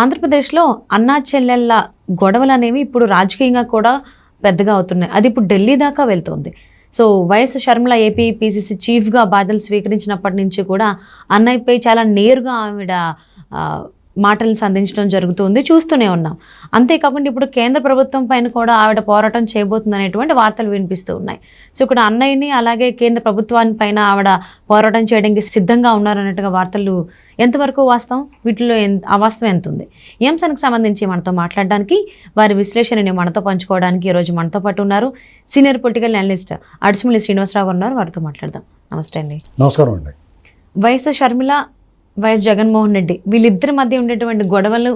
ఆంధ్రప్రదేశ్లో అన్నా చెల్లెళ్ళ గొడవలు అనేవి ఇప్పుడు రాజకీయంగా కూడా పెద్దగా అవుతున్నాయి. అది ఇప్పుడు ఢిల్లీ దాకా వెళ్తుంది. So YS Sharmila AP PCC చీఫ్గా బాధ్యతలు స్వీకరించినప్పటి నుంచి కూడా అన్నయ్యపై చాలా నేరుగా ఆవిడ మాటలను సంధించడం జరుగుతుంది చూస్తూనే ఉన్నాం. అంతేకాకుండా ఇప్పుడు కేంద్ర ప్రభుత్వం పైన కూడా ఆవిడ పోరాటం చేయబోతుంది అనేటువంటి వార్తలు వినిపిస్తూ ఉన్నాయి. సో ఇక్కడ అన్నయ్యని అలాగే కేంద్ర ప్రభుత్వాన్ని పైన ఆవిడ పోరాటం చేయడానికి సిద్ధంగా ఉన్నారన్నట్టుగా వార్తలు ఎంతవరకు వాస్తవం? వీటిలో ఎంత అవాస్తవం ఎంత ఉంది ఈ అంశానికి సంబంధించి మనతో మాట్లాడడానికి వారి విశ్లేషణని మనతో పంచుకోవడానికి ఈరోజు మనతో పాటు ఉన్నారు senior political analyst Adusumilli Srinivasarao garu ఉన్నారు. వారితో మాట్లాడదాం. నమస్తే అండి. నమస్కారం అండి. వైఎస్ షర్మిల వైఎస్ జగన్మోహన్ రెడ్డి వీళ్ళిద్దరి మధ్య ఉండేటువంటి గొడవలు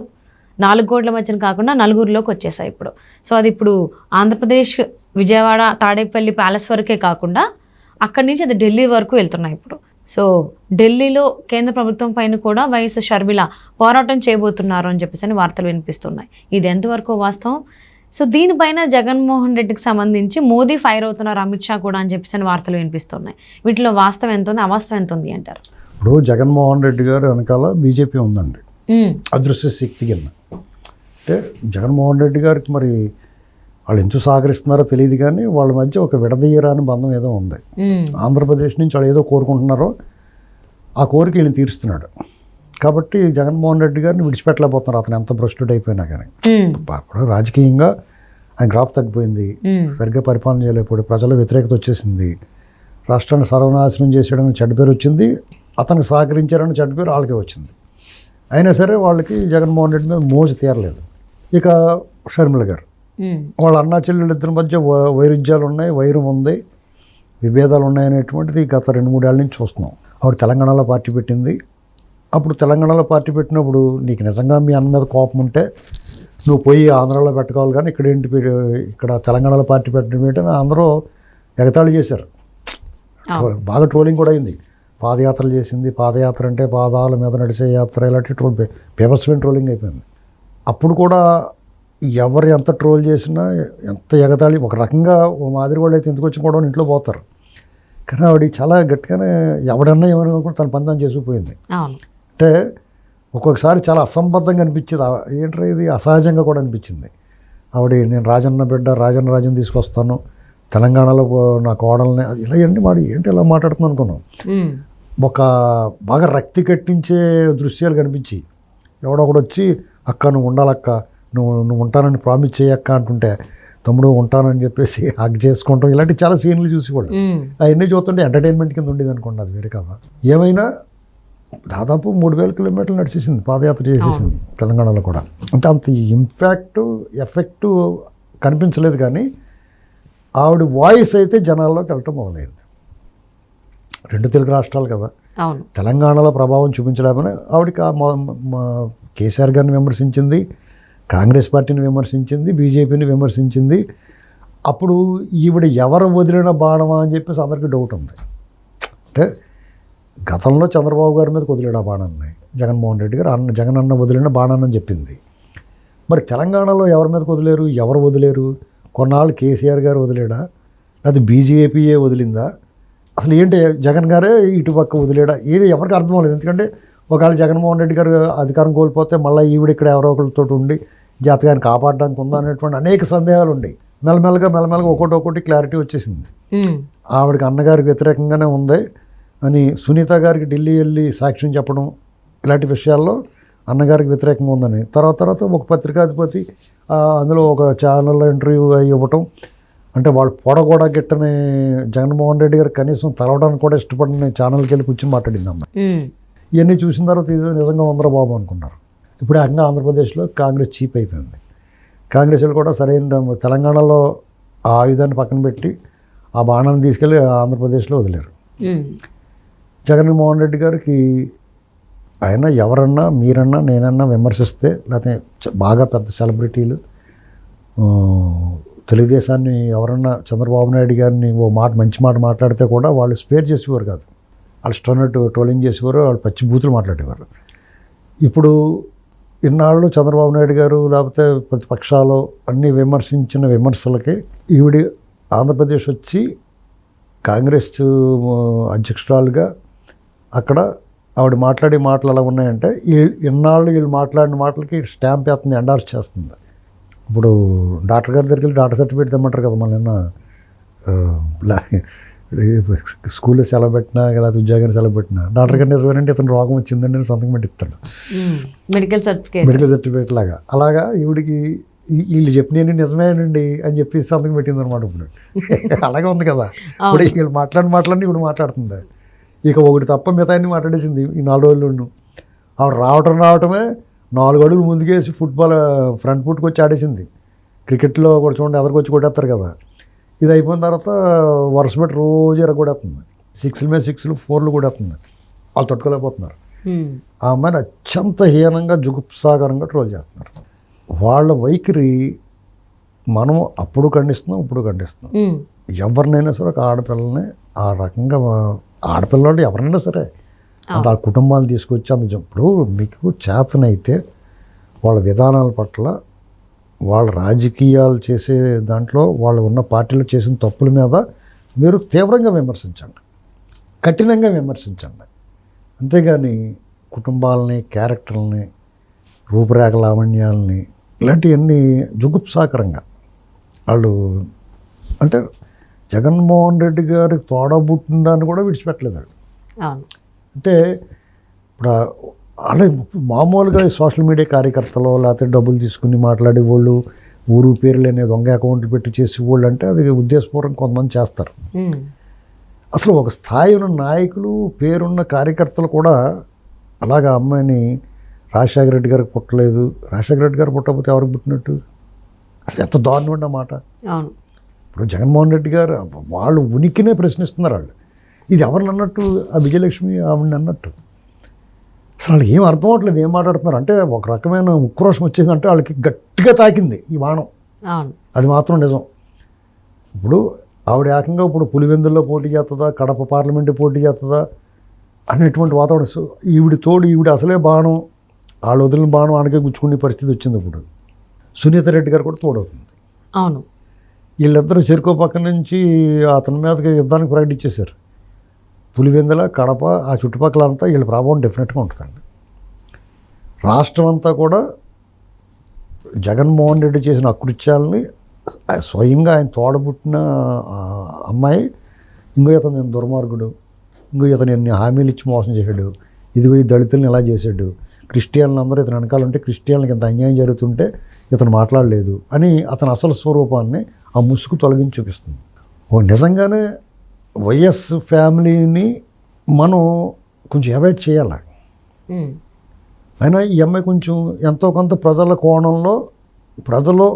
నాలుగు గోడల మధ్యన కాకుండా నలుగురిలోకి వచ్చేసాయి ఇప్పుడు. సో అది ఇప్పుడు ఆంధ్రప్రదేశ్ విజయవాడ తాడేపల్లి ప్యాలెస్ వరకే కాకుండా అక్కడి నుంచి అది ఢిల్లీ వరకు వెళ్తున్నాయి ఇప్పుడు. సో ఢిల్లీలో కేంద్ర ప్రభుత్వం పైన కూడా వైఎస్ షర్మిల పోరాటం చేయబోతున్నారు అని చెప్పేసి అని వార్తలు వినిపిస్తున్నాయి. ఇది ఎంతవరకు వాస్తవం? సో దీనిపైన జగన్మోహన్ రెడ్డికి సంబంధించి మోదీ ఫైర్ అవుతున్నారు అమిత్ షా కూడా అని చెప్పేసి అని వార్తలు వినిపిస్తున్నాయి. వీటిలో వాస్తవం ఎంత ఉంది అవాస్తవం ఎంత ఉంది అంటారు? ఇప్పుడు జగన్మోహన్ రెడ్డి గారు వెనకాల బీజేపీ ఉందండి. అదృశ్య శక్తి కింద. అంటే జగన్మోహన్ రెడ్డి గారికి మరి వాళ్ళు ఎందుకు సహకరిస్తున్నారో తెలియదు కానీ వాళ్ళ మధ్య ఒక విడదీయరాని బంధం ఏదో ఉంది. ఆంధ్రప్రదేశ్ నుంచి వాళ్ళు ఏదో కోరుకుంటున్నారో ఆ కోరిక వీళ్ళని తీరుస్తున్నాడు. కాబట్టి జగన్మోహన్ రెడ్డి గారిని విడిచిపెట్టలేకపోతున్నారు. అతను ఎంత భ్రష్టుడు అయిపోయినా కానీ. అప్పుడు రాజకీయంగా ఆయన గ్రాఫ్ తగ్గిపోయింది. సరిగ్గా పరిపాలన చేయలేకపోతే ప్రజల వ్యతిరేకత వచ్చేసింది. రాష్ట్రాన్ని సర్వనాశనం చేసాడని చెడ్డ పేరు వచ్చింది. అతనికి సహకరించారని చెడ్డ పేరు వాళ్ళకే వచ్చింది. అయినా సరే వాళ్ళకి జగన్మోహన్ రెడ్డి మీద మోజు తీరలేదు. ఇక షర్మిల గారు. వాళ్ళ అన్నా చెల్లెళ్ళ ఇద్దరి మధ్య వ- వైరుధ్యాలు ఉన్నాయి వైరం ఉంది విభేదాలు ఉన్నాయనేటువంటిది గత రెండు మూడేళ్ళ నుంచి చూస్తున్నాం. ఆవిడ తెలంగాణలో పార్టీ పెట్టింది. అప్పుడు తెలంగాణలో పార్టీ పెట్టినప్పుడు నీకు నిజంగా మీ అన్న మీద కోపం ఉంటే నువ్వు పోయి ఆంధ్రాలో పెట్టుకోవాలి కానీ ఇక్కడ ఏంటి ఇక్కడ తెలంగాణలో పార్టీ పెట్టడం ఏంటని అందరూ ఎగతాళి చేశారు. బాగా ట్రోలింగ్ కూడా అయింది. పాదయాత్రలు చేసింది. పాదయాత్ర అంటే పాదాల మీద నడిచే యాత్ర ఇలాంటి ట్రోల్ పేపర్స్మెంట్ ట్రోలింగ్ అయిపోయింది. అప్పుడు కూడా ఎవరు ఎంత ట్రోల్ చేసినా ఎంత ఎగతాళి ఒక రకంగా ఓ మాదిరి వాళ్ళు అయితే ఎందుకు వచ్చి కూడా ఇంట్లో పోతారు. కానీ ఆవిడ చాలా గట్టిగానే ఎవడన్నా ఏమన్నా కూడా తన పందం చేసుకుపోయింది. అవును. అంటే ఒక్కొక్కసారి చాలా అసంబద్ధంగా అనిపించింది. ఏంట్రా ఇది? అసహజంగా కూడా అనిపించింది. ఆవిడ నేను రాజన్న బిడ్డ రాజన్న రాజన్ తీసుకొస్తాను. తెలంగాణలో నా కోడల్ని అది ఇలా ఏంటి మాడి ఏంటి ఇలా మాట్లాడుతున్నాను అనుకున్నాం. ఒక బాగా రక్తి కట్టించే దృశ్యాలు కనిపించి ఎవడొకడు వచ్చి అక్క నువ్వు ఉండాలక్క నువ్వు నువ్వు ఉంటానని ప్రామిస్ చేయక్క అంటుంటే తమ్ముడు ఉంటానని చెప్పేసి హక్ చేసుకుంటాం. ఇలాంటి చాలా సీన్లు చూసి కూడా. అవన్నీ చూస్తుంటే ఎంటర్టైన్మెంట్ కింద ఉండేది అనుకోండి అది వేరే కదా. ఏమైనా దాదాపు మూడు వేల కిలోమీటర్లు నడిచేసింది పాదయాత్ర చేసేసింది తెలంగాణలో కూడా. అంటే అంత ఇంపాక్ట్ ఎఫెక్ట్ కనిపించలేదు కానీ ఆవిడ వాయిస్ అయితే జనాల్లోకి వెళ్ళటం మొదలైంది. రెండు తెలుగు రాష్ట్రాలు కదా. తెలంగాణలో ప్రభావం చూపించలేమని ఆవిడకి కేసీఆర్ గారిని విమర్శించింది కాంగ్రెస్ పార్టీని విమర్శించింది బీజేపీని విమర్శించింది. అప్పుడు ఈవిడ ఎవరు వదిలిన బాణమా అని చెప్పేసి అందరికీ డౌట్ ఉంది. అంటే గతంలో చంద్రబాబు గారి మీద వదిలేడు ఆ బాణాన్ని జగన్మోహన్ రెడ్డి గారు అన్న జగన్ అన్న వదిలిన బాణాన్ని చెప్పింది. మరి తెలంగాణలో ఎవరి మీద వదిలేరు? ఎవరు వదిలేరు? కొన్నాళ్ళు కేసీఆర్ గారు వదిలేడా? అది బీజేపీయే వదిలిందా? అసలు ఏంటి జగన్ గారే ఇటుపక్క వదిలేడా? ఏది ఎవరికి అర్థం అవ్వలేదు. ఎందుకంటే ఒకవేళ జగన్మోహన్ రెడ్డి గారు అధికారం కోల్పోతే మళ్ళీ ఈవిడ ఇక్కడ ఎవరో ఒకరితో ఉండి జాతకాన్ని కాపాడడానికి ఉందా అనేటువంటి అనేక సందేహాలు ఉన్నాయి మెల్లమెల్లగా మెల్లమెల్లగా ఒకటి ఒకటి క్లారిటీ వచ్చేసింది. ఆవిడకి అన్నగారికి వ్యతిరేకంగానే ఉంది అని సునీత గారికి ఢిల్లీ వెళ్ళి సాక్ష్యం చెప్పడం ఇలాంటి విషయాల్లో అన్నగారికి వ్యతిరేకంగా ఉందని. తర్వాత తర్వాత ఒక పత్రికాధిపతి అందులో ఒక ఛానల్లో ఇంటర్వ్యూ ఇవ్వటం. అంటే వాళ్ళు పొడ కూడా గిట్టని జగన్మోహన్ రెడ్డి గారు కనీసం తలవడానికి కూడా ఇష్టపడిన ఛానల్కి వెళ్ళి కూర్చొని మాట్లాడింది అమ్మాయి. ఉమ్, ఇవన్నీ చూసిన తర్వాత ఇది నిజంగా ఉందరా బాబు అనుకున్నారు. ఇప్పుడు ఏకంగా ఆంధ్రప్రదేశ్లో కాంగ్రెస్ చీప్ అయిపోయింది. కాంగ్రెస్ వాళ్ళు కూడా సరైన తెలంగాణలో ఆ ఆయుధాన్ని పక్కన పెట్టి ఆ బాణాన్ని తీసుకెళ్ళి ఆంధ్రప్రదేశ్లో వదిలేరు. జగన్మోహన్ రెడ్డి గారికి ఆయన ఎవరన్నా మీరన్నా నేనన్నా విమర్శిస్తే లేకపోతే బాగా పెద్ద సెలబ్రిటీలు తెలుగుదేశాన్ని ఎవరన్నా చంద్రబాబు నాయుడు గారిని ఓ మాట మంచి మాట మాట్లాడితే కూడా వాళ్ళు స్పేర్ చేసేవారు కాదు. వాళ్ళు ఇష్టమైనట్టు ట్రోలింగ్ చేసేవారు వాళ్ళు పచ్చి బూతులు మాట్లాడేవారు. ఇప్పుడు ఇన్నాళ్ళు చంద్రబాబు నాయుడు గారు లేకపోతే ప్రతిపక్షాలు అన్ని విమర్శించిన విమర్శలకి ఈవిడి ఆంధ్రప్రదేశ్ వచ్చి కాంగ్రెస్ అధ్యక్షురాలుగా అక్కడ ఆవిడ మాట్లాడే మాటలు ఎలా ఉన్నాయంటే ఇన్నాళ్ళు వీళ్ళు మాట్లాడిన మాటలకి స్టాంప్ వేస్తుంది ఎండార్స్ చేస్తుంది. ఇప్పుడు డాక్టర్ గారి దగ్గరికి వెళ్ళి డాక్టర్ సర్టిఫికేట్ తెమ్మంటారు కదా మళ్ళీ స్కూల్లో సెలవు పెట్టినా లేకపోతే ఉద్యోగాన్ని సెలవు పెట్టినా డాక్టర్ గారిని నిజమేనంటే ఇతను రోగం వచ్చిందండి అని సంతకం పెట్టి ఇస్తాడు మెడికల్ సర్టిఫికేట్ మెడికల్ సర్టిఫికేట్ లాగా. అలాగా ఈవిడికి వీళ్ళు చెప్పిన నిజమేనండి అని చెప్పి సంతకం పెట్టింది అనమాట ఇప్పుడు. అలాగే ఉంది కదా. ఇప్పుడు వీళ్ళు మాట్లాడిన మాటలన్నీ ఇప్పుడు మాట్లాడుతుంది. ఇక ఒకటి తప్ప మిగతా అన్ని మాట్లాడేసింది ఈ నాలుగు రోజులు ఆవిడ రావటం రావటమే నాలుగు అడుగులు ముందుకేసి ఫుట్బాల్ ఫ్రంట్ ఫుట్కి వచ్చి ఆడేసింది. క్రికెట్లో కూడా చూడండి ఎదరికి వచ్చి కొట్టేస్తారు కదా. ఇది అయిపోయిన తర్వాత వరుస పెట్టి రోజు ఎరగొడేస్తుంది సిక్స్ల మీద సిక్స్లు ఫోర్లు కొడేస్తుంది వాళ్ళు తట్టుకోలేకపోతున్నారు. ఆ అమ్మాయిని అత్యంత హీనంగా జుగుప్సాకరంగా ట్రోల్ చేస్తున్నారు. వాళ్ళ వైఖరి మనం అప్పుడు ఖండిస్తున్నాం ఇప్పుడు ఖండిస్తున్నాం. ఎవరినైనా సరే ఒక ఆడపిల్లని ఆ రకంగా ఆడపిల్లలు ఎవరైనా సరే అంత ఆ కుటుంబాలు తీసుకొచ్చి అంత ఇప్పుడు మీకు చేతనైతే వాళ్ళ విధానాల పట్ల వాళ్ళ రాజకీయాలు చేసే దాంట్లో వాళ్ళు ఉన్న పార్టీలు చేసిన తప్పుల మీద మీరు తీవ్రంగా విమర్శించండి. కఠినంగా విమర్శించండి. అంతేగాని కుటుంబాలని క్యారెక్టర్లని రూపురేఖ లావణ్యాలని ఇలాంటివన్నీ జుగుప్సాకరంగా వాళ్ళు అంటే జగన్మోహన్ రెడ్డి గారికి తోడబుట్టిందని కూడా విడిచిపెట్టలేదు అంటే ఇప్పుడు వాళ్ళే మామూలుగా సోషల్ మీడియా కార్యకర్తలు లేకపోతే డబ్బులు తీసుకుని మాట్లాడే వాళ్ళు ఊరు పేర్లు అనే దొంగ అకౌంట్లు పెట్టి చేసే వాళ్ళు అంటే అది ఉద్దేశపూర్వకం కొంతమంది చేస్తారు. అసలు ఒక స్థాయి ఉన్న నాయకులు పేరున్న కార్యకర్తలు కూడా అలాగా అమ్మాయిని రాజశేఖర రెడ్డి గారికి పుట్టలేదు. రాజశేఖర రెడ్డి గారు పుట్టకపోతే ఎవరికి పుట్టినట్టు? అసలు ఎంత దారుణం మాట. అవును. ఇప్పుడు జగన్మోహన్ రెడ్డి గారు వాళ్ళు ఉనికినే ప్రశ్నిస్తున్నారు వాళ్ళు. ఇది ఎవరిని అన్నట్టు ఆ విజయలక్ష్మి ఆవిడని అన్నట్టు? అసలు వాళ్ళకి ఏం అర్థం అవ్వట్లేదు ఏం మాట్లాడుతున్నారు? అంటే ఒక రకమైన ఉక్రోషం వచ్చేసిందంటే వాళ్ళకి గట్టిగా తాకింది ఈ బాణం. అది మాత్రం నిజం. ఇప్పుడు ఆవిడ ఏకంగా ఇప్పుడు పులివెందుల్లో పోటీ చేస్తుందా కడప పార్లమెంటు పోటీ చేస్తుందా అనేటువంటి వాతావరణం ఈవిడ తోడు ఈవిడ అసలే బాణం వాళ్ళు వదిలిన బాణం ఆనకే గుచ్చుకునే పరిస్థితి వచ్చింది ఇప్పుడు. సునీత రెడ్డి గారు కూడా తోడవుతుంది. అవును. వీళ్ళిద్దరూ చెరుకో పక్క నుంచి అతని మీదకి యుద్ధానికి ప్రకటించేశారు పులివెందుల కడప ఆ చుట్టుపక్కల అంతా వీళ్ళ ప్రభావం డెఫినెట్గా ఉంటుందండి. రాష్ట్రం అంతా కూడా జగన్మోహన్ రెడ్డి చేసిన అకృత్యాలని స్వయంగా ఆయన తోడబుట్టిన అమ్మాయి ఇంకో ఇతను నేను దుర్మార్గుడు ఇంకో ఇతను ఎన్ని హామీలు ఇచ్చి మోసం చేశాడు ఇదిగో ఈ దళితుల్ని ఎలా చేశాడు క్రిస్టియన్లు అందరూ ఇతను వెనకాల ఉంటే క్రిస్టియన్లకి ఇంత అన్యాయం జరుగుతుంటే ఇతను మాట్లాడలేదు అని అతని అసలు స్వరూపాన్ని ఆ ముసుగు తొలగించి చూపిస్తుంది. ఓ నిజంగానే వైఎస్ ఫ్యామిలీని మనం కొంచెం అవాయిడ్ చేయాలి. అయినా ఈ అమ్మాయి కొంచెం ఎంతో కొంత ప్రజల కోణంలో ప్రజలు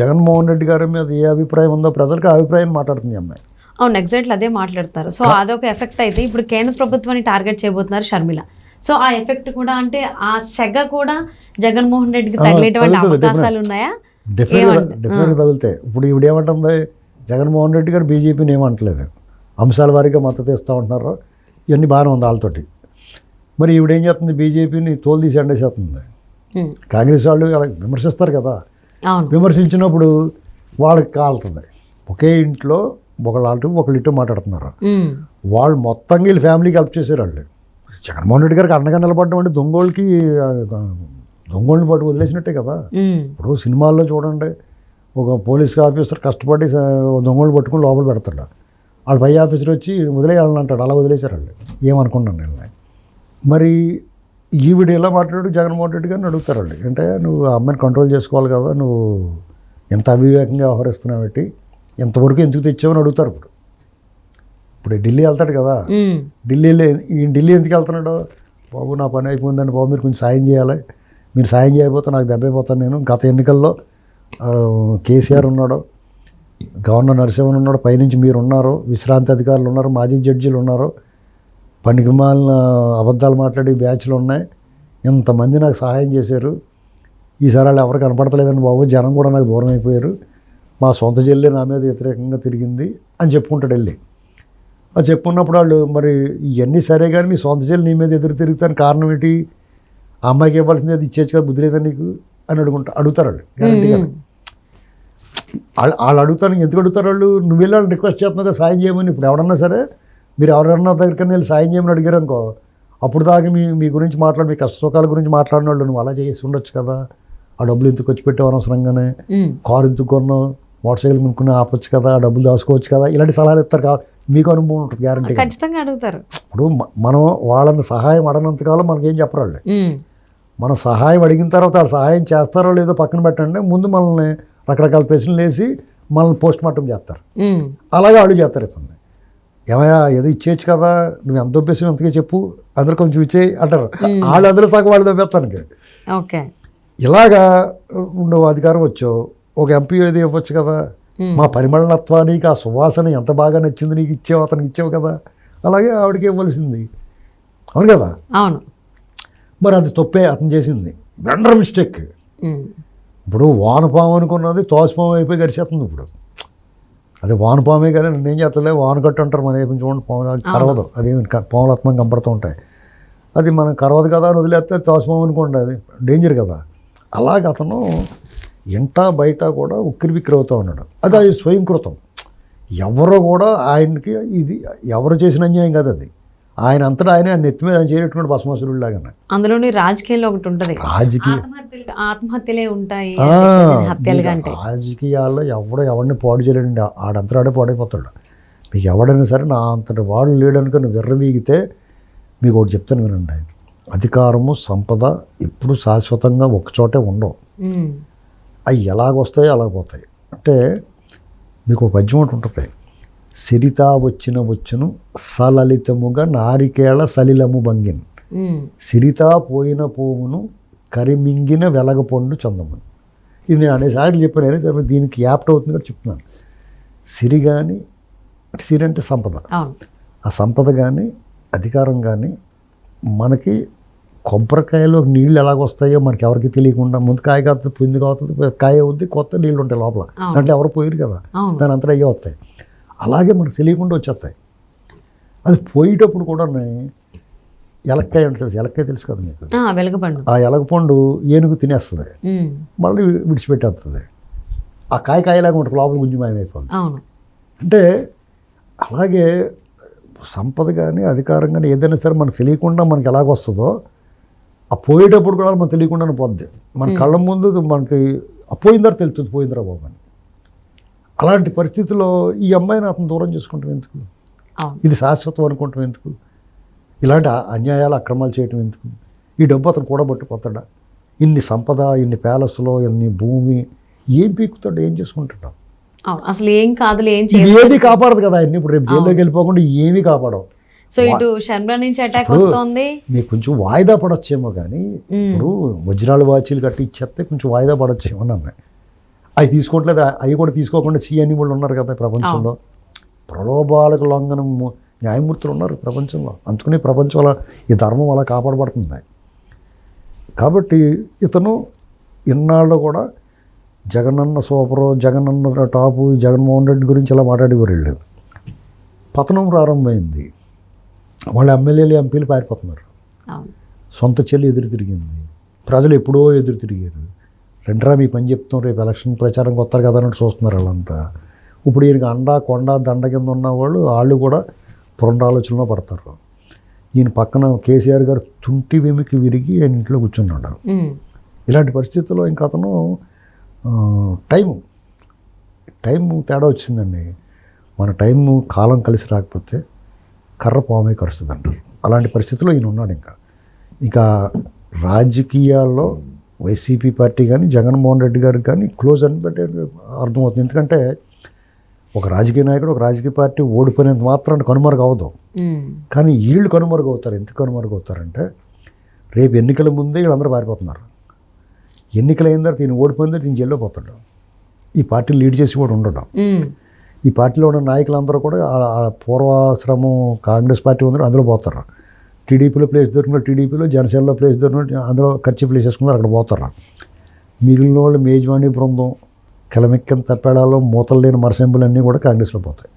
జగన్మోహన్ రెడ్డి గారి మీద ఏ అభిప్రాయం ఉందో ప్రజలకు అభిప్రాయం మాట్లాడుతుంది అమ్మాయి. అవును ఎగ్జాక్ట్లీ అదే మాట్లాడతారు. సో అదొక ఎఫెక్ట్ అయితే ఇప్పుడు కేంద్ర ప్రభుత్వాన్ని టార్గెట్ చేయబోతున్నారు షర్మిల. సో ఆ ఎఫెక్ట్ కూడా అంటే ఆ సెగ కూడా జగన్మోహన్ రెడ్డికి తగిలేటువంటి అవకాశాలు ఉన్నాయా? డెఫినెట్గా తగులుతాయి. ఇప్పుడు ఈవిడ ఏమంటుంది? జగన్మోహన్ రెడ్డి గారు బీజేపీని ఏమంటలేదు. అంశాల వారీగా మద్దతు ఇస్తూ ఉంటున్నారు. ఇవన్నీ బాగానే ఉంది వాళ్ళతోటి. మరి ఈవిడేం చేస్తుంది? బీజేపీని తోలు తీసి ఎండేసేస్తుంది. కాంగ్రెస్ వాళ్ళు అలా విమర్శిస్తారు కదా. విమర్శించినప్పుడు వాళ్ళకి కాలుతుంది ఒకే ఇంట్లో ఒకళ్ళు ఒకళ్ళు ఇటు మాట్లాడుతున్నారు. వాళ్ళు మొత్తంగా వీళ్ళు ఫ్యామిలీకి హెల్ప్ చేశారు వాళ్ళు జగన్మోహన్ రెడ్డి గారికి అండగా నిలబడడం అంటే దొంగోళ్ళకి దొంగోళ్ళని పట్టు వదిలేసినట్టే కదా. ఇప్పుడు సినిమాల్లో చూడండి ఒక పోలీస్ ఆఫీసర్ కష్టపడి దొంగలు పట్టుకుని లోపల పెడతాడు. వాళ్ళ పై ఆఫీసర్ వచ్చి వదిలేయాలని అంటాడు అలా వదిలేశారు వాళ్ళు. ఏమనుకున్నాను నేను మరి ఈవిడ ఎలా మాట్లాడు జగన్మోహన్ రెడ్డి గారిని అడుగుతారు వాళ్ళు. అంటే నువ్వు ఆ అమ్మాయిని కంట్రోల్ చేసుకోవాలి కదా నువ్వు ఎంత అవివేకంగా వ్యవహరిస్తున్నావు ఏంటి? ఎంతవరకు ఎందుకు తెచ్చావని అడుగుతారు ఇప్పుడు. ఇప్పుడు ఢిల్లీ వెళ్తాడు కదా. ఢిల్లీలో ఈ ఢిల్లీ ఎందుకు వెళ్తున్నాడు? బాబు నా పని అయిపోయిందండి బాబు మీరు కొంచెం సాయం చేయాలి. మీరు సాయం చేయకపోతే నాకు దెబ్బైపోతాను నేను. గత ఎన్నికల్లో కేసీఆర్ ఉన్నాడు గవర్నర్ నరసింహన్ ఉన్నాడు పైనుంచి మీరు ఉన్నారు విశ్రాంతి అధికారులు ఉన్నారు మాజీ జడ్జీలు ఉన్నారు. పనికిమాలిన అబద్ధాలు మాట్లాడే బ్యాచ్లు ఉన్నాయి. ఇంతమంది నాకు సహాయం చేశారు. ఈసారి వాళ్ళు ఎవరు కనపడతలేదండి బాబు జనం కూడా నాకు దూరం అయిపోయారు. మా సొంత చెల్లి నా మీద వ్యతిరేకంగా తిరిగింది అని చెప్పుకుంటాడు వెళ్ళి. అది చెప్పుకున్నప్పుడు వాళ్ళు మరి ఇవన్నీ సరే కానీ మీ సొంత చెల్లి నీ మీద ఎదురు తిరుగుతాను కారణం ఏంటి? ఆ అమ్మాయికి ఇవ్వాల్సింది అది ఇచ్చేచ్చు కదా బుద్ధి లేదా నీకు? అని అడుగుంటా అడుగుతారు వాళ్ళు గ్యారంటీగా వాళ్ళు వాళ్ళు అడుగుతాను ఎందుకు అడుగుతారు వాళ్ళు? నువ్వు వెళ్ళి వాళ్ళు రిక్వెస్ట్ చేస్తున్నావు కదా సాయం చేయమని. ఇప్పుడు ఎవడన్నా సరే మీరు ఎవరన్నా దగ్గరికి వెళ్ళి సాయం చేయమని అడిగారు అనుకో అప్పుడు దాకా మీ మీ గురించి మాట్లాడి మీ కష్ట సుఖాల గురించి మాట్లాడిన వాళ్ళు నువ్వు అలా చేసి ఉండొచ్చు కదా. ఆ డబ్బులు ఎందుకు వచ్చి పెట్టావు అనవసరంగానే? కారు ఎందుకు కొన్నావు? మోటార్ సైకిల్ కొనుక్కుని ఆపొచ్చు కదా డబ్బులు దాచుకోవచ్చు కదా ఇలాంటి సలహాలు ఇస్తారు కదా మీకు అనుభవం ఉంటుంది గ్యారంటీ ఖచ్చితంగా అడుగుతారు. ఇప్పుడు మనం వాళ్ళని సహాయం అడగనంతకాలం మనకేం చెప్పరు వాళ్ళు. మన సహాయం అడిగిన తర్వాత వాళ్ళు సహాయం చేస్తారో లేదో పక్కన పెట్టండి ముందు మనల్ని రకరకాల ప్రశ్నలు వేసి మనల్ని పోస్ట్ మార్టం చేస్తారు. అలాగే వాళ్ళు చేస్తారు ఇతన్ని. ఏమయ్యా ఏదో ఇచ్చేయచ్చు కదా నువ్వు ఎంత దొబ్బేసి ఎంతగా చెప్పు అందరూ కొంచెం ఇచ్చేయి అంటారు. వాళ్ళు అందరూ సగం వాళ్ళు దొబ్బేస్తానికి ఓకే. ఇలాగా ఉండవు అధికారం వచ్చో ఒక ఎంపీ ఏది ఇవ్వచ్చు కదా. మా పరిమళత్వానికి ఆ సువాసన ఎంత బాగా నచ్చింది నీకు ఇచ్చావు అతనికి ఇచ్చావు కదా. అలాగే ఆవిడకి ఇవ్వాల్సింది అవును కదా? అవును. మరి అది తప్పే అతను చేసింది. Vendor mistake. ఇప్పుడు వానపాము అనుకున్నది తోసపాము అయిపోయి గడిచేస్తుంది ఇప్పుడు. అది వానపామే కానీ నన్ను ఏం చేస్తలే వానకట్టు అంటారు మన ఏమి చూడండి పాము అది కరవదు. అది పాములు ఆత్మ కనపడుతూ ఉంటాయి. అది మనం కరవదు కదా అని వదిలేస్తే తోసపాము అనుకోండి అది డేంజర్ కదా. అలాగ అతను ఇంట బయట కూడా ఉక్కిరి బిక్కిరి అవుతూ ఉన్నాడు. అది అది స్వయంకృతం. ఎవరు కూడా ఆయనకి ఇది ఎవరు చేసిన అన్యాయం కాదు అది. ఆయన అంతటా ఆయన నెత్తి మీద ఆయన చేరేటువంటి భస్మాసురుడు లాగానే. అందులోని రాజకీయాల్లో ఒకటి ఉంటది. రాజకీయ ఆత్మహత్యలు ఉంటాయి. రాజకీయాల్లో ఎవడు ఎవడిని పాడు చేయలేండి ఆడంతరాడే పాడైపోతాడు. మీకు ఎవడైనా సరే నా అంతటి వాడు లేడనుకో నువ్వు విర్రవీగితే మీకు ఒకటి చెప్తాను వినండి. అధికారము సంపద ఎప్పుడు శాశ్వతంగా ఒకచోటే ఉండవు. అవి ఎలాగొస్తాయో అలాగ పోతాయి. అంటే మీకు ఒక పద్యం ఒకటి ఉంటుంది. సిరితా వచ్చిన వచ్చును సలలితముగా నారికేళ సలిలము భంగిన్. సిరితా పోయిన పోవును కరిమింగిన వెలగపొండు చందమని. ఇది నేను అనేసార్లు చెప్పాను సరే దీనికి యాప్ట్ అవుతుంది కూడా చెప్తున్నాను. సిరి కానీ సిరి అంటే సంపద. ఆ సంపద కానీ అధికారం కానీ మనకి కొబ్బరికాయలో నీళ్ళు ఎలాగొస్తాయో మనకి ఎవరికి తెలియకుండా ముందు కాయ కాస్తుంది పుంది కావుతుంది కాయ అవుద్ది కొత్త నీళ్ళు ఉంటాయి లోపల. దాంట్లో ఎవరు పోయారు కదా. దాని అంతా అయ్యే వస్తాయి. అలాగే మనకు తెలియకుండా వచ్చేస్తాయి. అది పోయేటప్పుడు కూడా ఎలక్కాయ అంటే తెలుసు. ఎలక్కాయ తెలుసు కదా మీకు? ఆ, వెలగపండు. ఆ ఎలగపండు ఏనుగు తినేస్తుంది. మళ్ళీ విడిచిపెట్టేస్తుంది. ఆ కాయ కాయలాగా ఉంటుంది. లోపల గుంజి మాయమైపోతుంది. అంటే అలాగే సంపద కానీ అధికారం కానీ ఏదైనా సరే మనకు తెలియకుండా మనకి ఎలాగొస్తుందో ఆ పోయేటప్పుడు కూడా మనకు తెలియకుండానే పోద్ది. మన కళ్ళ ముందు మనకి తర్వాత తెలుస్తుంది పోయిందిరా బాబు అని అలాంటి పరిస్థితిలో ఈ అమ్మాయిని అతను దూరం చేసుకుంటాం ఎందుకు? ఇది శాశ్వతం అనుకుంటాం ఎందుకు? ఇలాంటి అన్యాయాలు అక్రమాలు చేయటం ఎందుకు? ఈ డబ్బు అతను కూడబట్టిపోతాడా ఇన్ని సంపద ఇన్ని ప్యాలెస్లో ఇన్ని భూమి ఏం పీకుతాడు ఏం చేసుకుంటాడు? అసలు ఏం చేయదు ఏది కాపాడదు కదా ఇప్పుడు రేపు జైల్లోకి వెళ్ళిపోకుండా ఏమీ కాపాడవు. సో ఇటు శర్మ నుంచి అటాక్ వస్తోంది. మీకు కొంచెం వాయిదా పడొచ్చేమో కానీ ఇప్పుడు వజ్రాలు వాచీలు కట్టి ఇచ్చేస్తే కొంచెం వాయిదా పడొచ్చేమో అన్నాను అవి తీసుకోవట్లేదు అవి కూడా తీసుకోకుండా సీఎని వాళ్ళు ఉన్నారు కదా ప్రపంచంలో. ప్రలోభాలకు లొంగన న్యాయమూర్తులు ఉన్నారు ప్రపంచంలో. అందుకని ప్రపంచంలో ఈ ధర్మం అలా కాపాడబడుతుంది. కాబట్టి ఇతను ఇన్నాళ్ళు కూడా జగనన్న సూపరు జగనన్న టాపు జగన్మోహన్ రెడ్డి గురించి ఇలా మాట్లాడేవారు వీళ్ళు. పతనం ప్రారంభమైంది. వాళ్ళ ఎమ్మెల్యేలు ఎంపీలు పారిపోతున్నారు. సొంత చెల్లి ఎదురు తిరిగింది. ప్రజలు ఎప్పుడో ఎదురు తిరిగారు. రెండ్రా మీ పని చెప్తాం రేపు ఎలక్షన్ ప్రచారంకి వస్తారు కదా అన్నట్టు చూస్తున్నారు వాళ్ళంతా. ఇప్పుడు ఈయనకి అండా కొండ దండ కింద ఉన్న వాళ్ళు వాళ్ళు కూడా పునరాలోచనలో పడతారు. ఈయన పక్కన కేసీఆర్ గారు తుంటి వెమికి విరిగి ఆయన ఇంట్లో కూర్చున్నాడు. ఇలాంటి పరిస్థితుల్లో ఇంక అతను టైము టైం తేడా వచ్చిందండి. మన టైం కాలం కలిసి రాకపోతే కర్ర పామే కరుస్తుంది అంటారు అలాంటి పరిస్థితిలో ఈయన ఉన్నాడు ఇంకా. ఇంకా రాజకీయాల్లో వైసీపీ పార్టీ కానీ జగన్మోహన్ రెడ్డి గారికి కానీ క్లోజ్ అని బట్టి అర్థమవుతుంది. ఎందుకంటే ఒక రాజకీయ నాయకుడు ఒక రాజకీయ పార్టీ ఓడిపోయినంత మాత్రం కనుమరుగు అవ్వదు. ఉమ్, కానీ వీళ్ళు కనుమరుగు అవుతారు. ఎందుకు కనుమరుగు అవుతారంటే రేపు ఎన్నికల ముందే వీళ్ళందరూ పారిపోతున్నారు. ఎన్నికలు అయిన తర్వాత ఈయన ఓడిపోయిన తర్వాత ఈయన జైల్లో పోతాడు. ఈ పార్టీ లీడ్ చేసి కూడా ఉండడం. ఈ పార్టీలో ఉన్న నాయకులందరూ కూడా పూర్వాశ్రమం కాంగ్రెస్ పార్టీ ఉందని అందులో పోతారు. టీడీపీలో ప్లేస్ దొరికిన టీడీపీలో జనసేనలో ప్లేస్ దొరికిన అందులో ఖర్చు ప్లేస్ చేసుకున్నారు అక్కడ పోతారు. మిగిలిన వాళ్ళు మేజ్వాణి బృందం కిలమెక్కని తప్పేడాలో మూతలు లేని మరసెంబులు అన్నీ కూడా కాంగ్రెస్లో పోతాయి.